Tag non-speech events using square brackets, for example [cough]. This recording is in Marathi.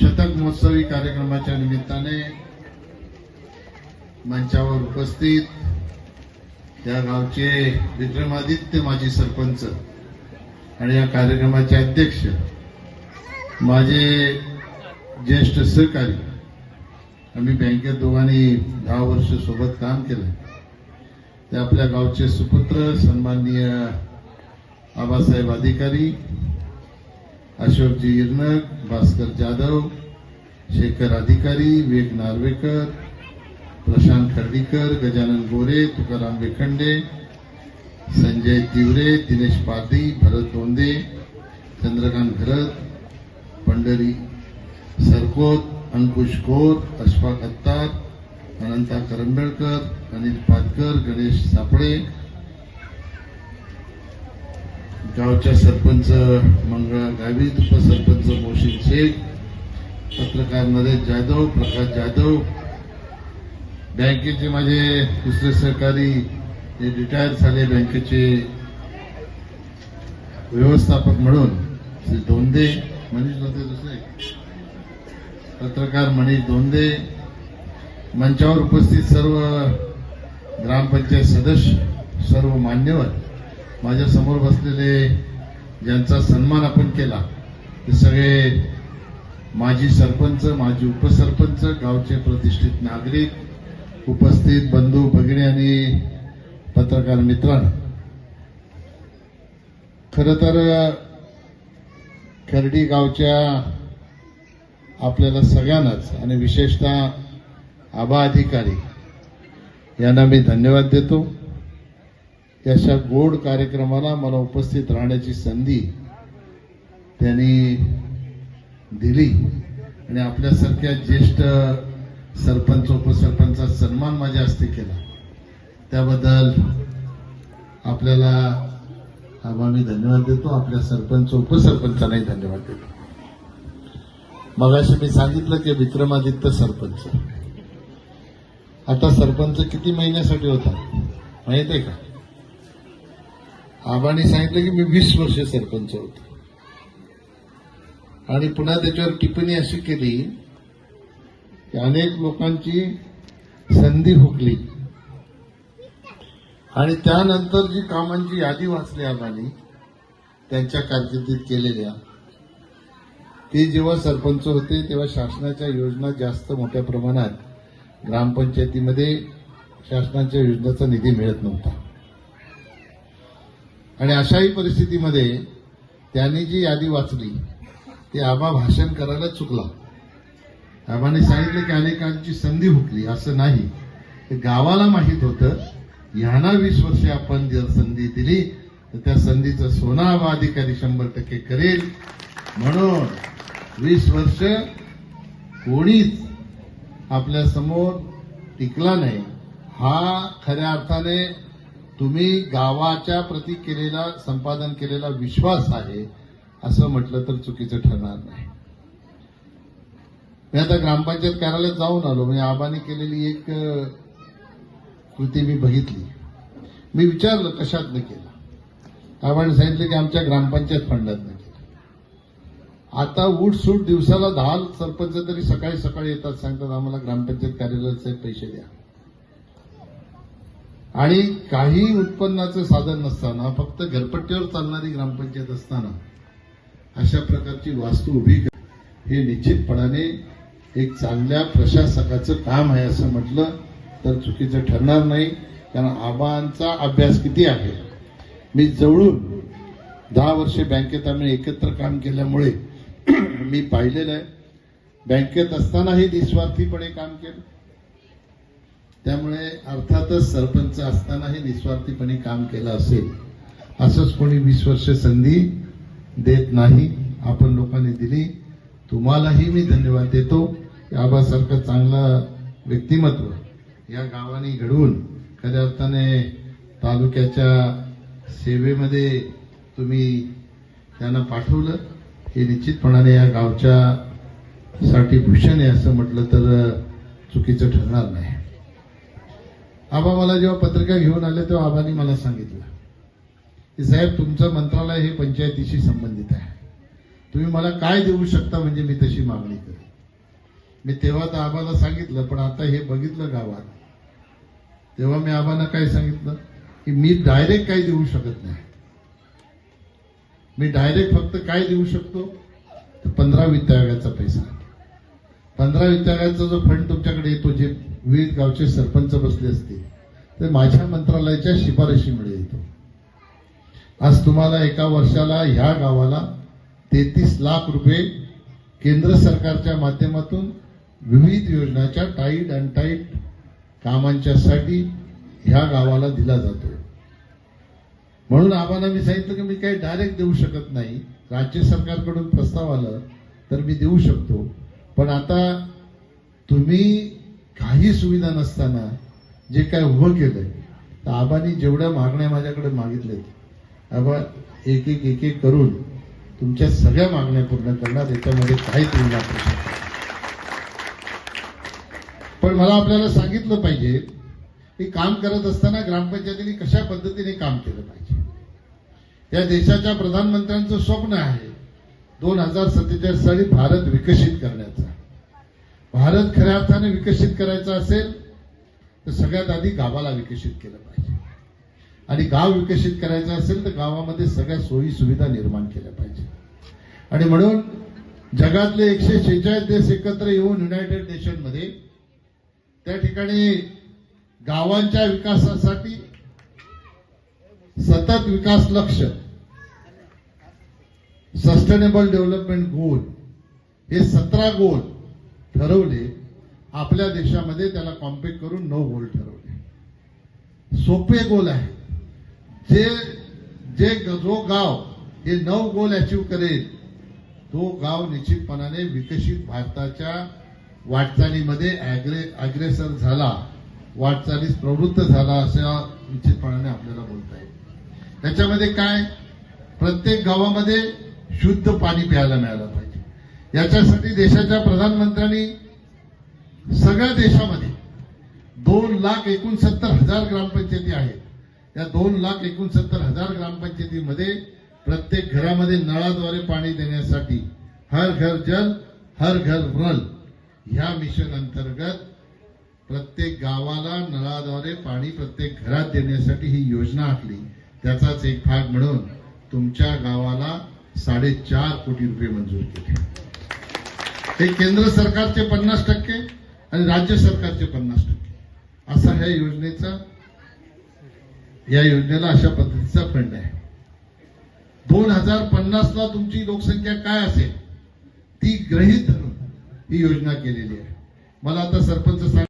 शतक महोत्सवी कार्यक्रमाच्या निमित्ताने मंचावर उपस्थित या गावचे विक्रमादित्य माजी सरपंच आणि या कार्यक्रमाचे अध्यक्ष माझे ज्येष्ठ सहकारी आम्ही बँकेत दोघांनी दहा वर्ष सोबत काम केलं. ते आपल्या गावचे सुपुत्र सन्माननीय आबासाहेब अधिकारी अशोकजी इरनक भास्कर जाधव शेखर अधिकारी विवेक नार्वेकर प्रशांत खर्डीकर गजानन गोरे तुकाराम वेखंडे संजय तिवरे दिनेश पारधी भरत दोंदे चंद्रकांत घरत पंढरी सरकोत अंकुश कोर अशफाक अत्तार अनंता करंबेळकर अनिल पाटकर गणेश सापडे गावच्या सरपंच मंगळा गावित उपसरपंच मोशीन शेख पत्रकार नरेश जाधव प्रकाश जाधव. बँकेचे माझे दुसरे सहकारी जे रिटायर झाले बँकेचे व्यवस्थापक म्हणून श्री धोंदे मनीष धोंदे दुसरे. पत्रकार मनीष धोंदे मंचावर उपस्थित सर्व ग्रामपंचायत सदस्य सर्व मान्यवर. माझ्यासमोर बसलेले ज्यांचा सन्मान आपण केला ते सगळे माजी सरपंच माजी उपसरपंच गावचे प्रतिष्ठित नागरिक उपस्थित बंधू भगिनी आणि पत्रकार मित्रांनो. खर तर खर्डी गावच्या आपल्याला सगळ्यांनाच आणि विशेषतः आबा अधिकारी यांना मी धन्यवाद देतो. अशा गोड कार्यक्रमाला मला उपस्थित राहण्याची संधी त्यांनी दिली. आणि आपल्यासारख्या ज्येष्ठ सरपंच उपसरपंचा सन्मान माझ्या हस्ते केला. त्याबद्दल आपल्याला आबा मी धन्यवाद देतो. आपल्या सरपंच उपसरपंचांनाही धन्यवाद देतो. मगाशी मी सांगितलं की विक्रमादित्य सरपंच. आता सरपंच किती महिन्यासाठी होता? माहीत आहे का? आबाने सांगितलं की मी वीस वर्ष सरपंच होतो. आणि पुन्हा त्याच्यावर टिप्पणी अशी केली की अनेक लोकांची संधी हुकली. आणि त्यानंतर जी कामांची यादी वाचली आबानी त्यांच्या कारकिर्दीत केलेल्या ते जेव्हा सरपंच होते तेव्हा शासनाच्या योजना जास्त मोठ्या प्रमाणात ग्रामपंचायतीमध्ये शासनाच्या योजनेचा निधी मिळत नव्हता. आणि अशाही परिस्थितीमध्ये त्यांनी जी यादी वाचली ती आबा भाषण करायला चुकला. आबाने सांगितलं की अनेकांची संधी हुकली. असं नाही. ते गावाला माहीत होतं यांना वीस वर्षे आपण जर संधी दिली तर त्या संधीचं सोना आबा अधिकारी शंभर टक्के करेल. म्हणून वीस वर्ष कोणीच आपल्यासमोर टिकला नाही. हा खऱ्या अर्थाने तुम्ही गावाच्या प्रती केलेला संपादन केलेला विश्वास आहे असं म्हटलं तर चुकीचं ठरणार नाही. मी आता ग्रामपंचायत कार्यालयात जाऊन आलो म्हणजे आबाने केलेली एक कृती मी बघितली. मी विचारलं कशातनं केलं? आबाने सांगितलं की आमच्या ग्रामपंचायत फंडातनं केलं. आता उठसूट दिवसाला दहा सरपंच तरी सकाळी सकाळी येतात सांगतात आम्हाला ग्रामपंचायत कार्यालयाचे पैसे द्या. आणि काही उत्पन्नाचं साधन नसताना फक्त घरपट्टीवर चालणारी ग्रामपंचायत असताना अशा प्रकारची वास्तू उभी कर हे निश्चितपणाने एक चांगल्या प्रशासकाचं काम आहे असं म्हटलं तर चुकीचं ठरणार नाही कारण आबांचा अभ्यास किती आहे? मी जवळून दहा वर्षे बँकेत आम्ही एकत्र काम केल्यामुळे [clears throat] मी पाहिलेलं आहे. बँकेत असतानाही निस्वार्थीपणे काम केलं. त्यामुळे अर्थातच सरपंच असतानाही निस्वार्थीपणे काम केलं असेल असंच कोणी वीस वर्ष संधी देत नाही आपण लोकांनी दिली. तुम्हालाही मी धन्यवाद देतो. की आबासारखं चांगलं व्यक्तिमत्व या गावाने घडवून खऱ्या अर्थाने तालुक्याच्या सेवेमध्ये तुम्ही त्यांना पाठवलं. हे निश्चितपणाने या गावच्या साठी भूषण आहे असं म्हटलं तर चुकीचं ठरणार नाही. आबा मला जेव्हा पत्रिका घेऊन आले तेव्हा आबांनी मला सांगितलं की साहेब तुमचं मंत्रालय हे पंचायतीशी संबंधित आहे. तुम्ही मला काय देऊ शकता म्हणजे मी तशी मागणी करेन. मी तेव्हा तर आबाला सांगितलं पण आता हे बघितलं गावात. तेव्हा मी आबांना काय सांगितलं की मी डायरेक्ट काय देऊ शकत नाही. मी डायरेक्ट फक्त काय देऊ शकतो तर पंधरा वित्त आयोगाचा पैसा. पंधरा वित्त आयोगाचा जो फंड तुमच्याकडे येतो जे विविध गावचे सरपंच बसले असतील तर माझ्या मंत्रालयाच्या शिफारशीमुळे येतो आज तुम्हाला एका वर्षाला ह्या गावाला तेहतीस लाख रुपये केंद्र सरकारच्या माध्यमातून विविध योजनाच्या टाईट अनटाईट कामांच्यासाठी ह्या गावाला दिला जातो. म्हणून आम्हाला मी सांगितलं की मी काही डायरेक्ट देऊ शकत नाही. राज्य सरकारकडून प्रस्ताव आलं तर मी देऊ शकतो. पण आता तुम्ही काही सुविधा नसताना जे काय उभं केलंय तर आबांनी जेवढ्या मागण्या माझ्याकडे मागितल्यात आबा एक एक एक एक करून तुमच्या सगळ्या मागण्या पूर्ण करणार याच्यामध्ये काही तुम्ही वापरू शकता. पण मला आपल्याला सांगितलं पाहिजे की काम करत असताना ग्रामपंचायतीने कशा पद्धतीने काम केलं पाहिजे? या देशाच्या प्रधानमंत्र्यांचं स्वप्न आहे दोन हजार सत्तेचाळीस साली भारत विकसित करण्याचा. भारत खऱ्या अर्थाने विकसित करायचा असेल तर सगळ्यात आधी गावाला विकसित केलं पाहिजे. आणि गाव विकसित करायचं असेल तर गावामध्ये सगळ्या सोयी सुविधा निर्माण केल्या पाहिजे. आणि म्हणून जगातले एकशे शेहेचाळीस देश एकत्र येऊन युनायटेड नेशनमध्ये त्या ठिकाणी गावांच्या विकासासाठी सतत विकास लक्ष सस्टेनेबल डेव्हलपमेंट गोल हे सतरा गोल ठरवले आपल्या देशामध्ये त्याला कॉम्पेक्ट करून नऊ गोल ठरवले. सोपे गोल आहे. जे जे जो गाव हे नऊ गोल अचीव करेल तो गाव निश्चितपणाने विकसित भारताच्या वाटचालीमध्ये अग्रे अग्रेसर झाला वाटचालीस प्रवृत्त झाला अशा निश्चितपणाने आपल्याला बोलता येईल. त्याच्यामध्ये काय? प्रत्येक गावामध्ये शुद्ध पाणी प्यायला मिळालं. याच्यासाठी देशाच्या प्रधानमंत्र्यांनी सगळ्या देशामध्ये दोन लाख एकोणसत्तर हजार ग्रामपंचायती आहेत. या दोन लाख एकोणसत्तर हजार ग्रामपंचायतीमध्ये प्रत्येक घरामध्ये नळाद्वारे पाणी देण्यासाठी हर घर जल हर घर नल ह्या मिशन अंतर्गत प्रत्येक गावाला नळाद्वारे पाणी प्रत्येक घरात देण्यासाठी ही योजना आखली. त्याचाच एक भाग म्हणून तुमच्या गावाला साडेचार कोटी रुपये मंजूर केले. हे केंद्र सरकारचे पन्नास टक्के आणि राज्य सरकारचे पन्नास टक्के. असा ह्या योजनेचा या योजनेला अशा पद्धतीचा फंड आहे. दोन हजार पन्नास ला तुमची लोकसंख्या काय असेल ती ग्रहित धरून ही योजना केलेली आहे. मला आता सरपंच सांग